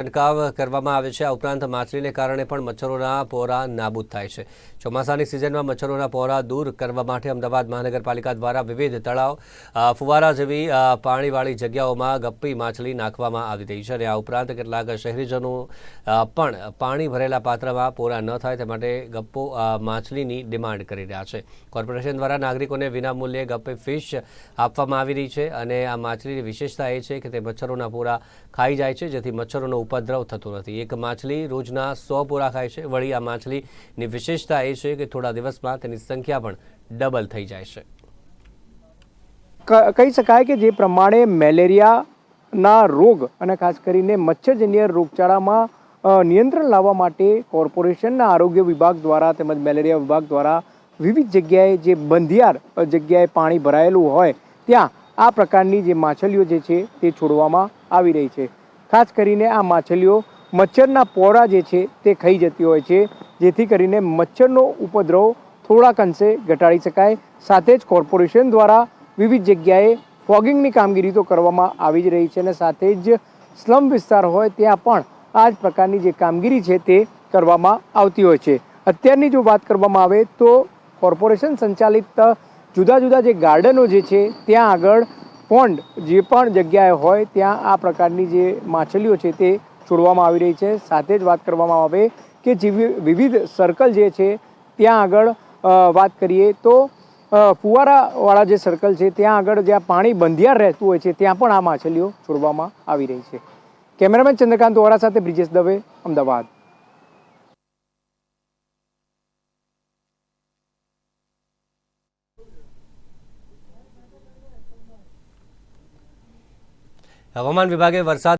છંટકાવ કરવામાં આવે છે. આ ઉપરાંત માછલીને કારણે પણ મચ્છરોના પોરા નાબૂદ થાય છે. ચોમાસાની સિઝનમાં મચ્છરોના પોરા દૂર કરવા માટે અમદાવાદ મહાનગરપાલિકા દ્વારા વિવિધ તળાવ ફુવારા જેવી પાણીવાળી જગ્યાઓમાં ગપ્પી માછલી નાખવામાં આવી રહી છે અને આ ઉપરાંત કેટલાક શહેરીજનો પણ પાણી ભરેલા પાત્રમાં પોરા ન થાય તે માટે ગપ્પો માછલીની ડિમાન્ડ કરી રહ્યા છે. કોર્પોરેશન દ્વારા નાગરિકોને વિનામૂલ્યે ગપ્પી ફિશ આપવામાં આવી રહી છે અને આ માછલીની વિશેષતા એ છે કે તે મચ્છરોના પોરા ખાઈ જાય છે, જેથી મચ્છરોનો ઉપદ્રવ થતો નથી. એક માછલી રોજના સો પોરા ખાય છે. વળી આ માછલીની વિશેષતા એ છે કે થોડા દિવસમાં તેની સંખ્યા પણ ડબલ થઈ જાય છે. કહી શકાય કે જે પ્રમાણે મેલેરિયાના રોગ અને ખાસ કરીને મચ્છરજન્ય રોગચાળામાં નિયંત્રણ લાવવા માટે કોર્પોરેશનના આરોગ્ય વિભાગ દ્વારા તેમજ મેલેરિયા વિભાગ દ્વારા વિવિધ જગ્યાએ જે બંધિયાર જગ્યાએ પાણી ભરાયેલું હોય, ત્યાં આ પ્રકારની જે માછલીઓ જે છે તે છોડવામાં આવી રહી છે. ખાસ કરીને આ માછલીઓ મચ્છરના પોરા જે છે તે ખાઈ જતી હોય છે, જેથી કરીને મચ્છરનો ઉપદ્રવ થોડાક અંશે ઘટાડી શકાય. સાથે જ કોર્પોરેશન દ્વારા વિવિધ જગ્યાએ ફોગિંગની કામગીરી તો કરવામાં આવી જ રહી છે અને સાથે જ સ્લમ વિસ્તાર હોય ત્યાં પણ આ જ પ્રકારની જે કામગીરી છે તે કરવામાં આવતી હોય છે. અત્યારની જો વાત કરવામાં આવે તો કોર્પોરેશન સંચાલિત જુદા જુદા જે ગાર્ડનો જે છે, ત્યાં આગળ પોન્ડ જે પણ જગ્યાએ હોય ત્યાં આ પ્રકારની જે માછલીઓ છે તે છોડવામાં આવી રહી છે. સાથે જ વાત કરવામાં આવે કે જે વિવિધ સર્કલ જે છે ત્યાં આગળ વાત કરીએ તો ફુવારાવાળા જે સર્કલ છે ત્યાં આગળ જ્યાં પાણી બંધિયાર રહેતું હોય છે ત્યાં પણ આ માછલીઓ છોડવામાં આવી રહી છે. કેમેરામેન ચંદ્રકાંત વોરા સાથે બ્રિજેશ દવે, અમદાવાદ. હવામાન વિભાગે વરસાદ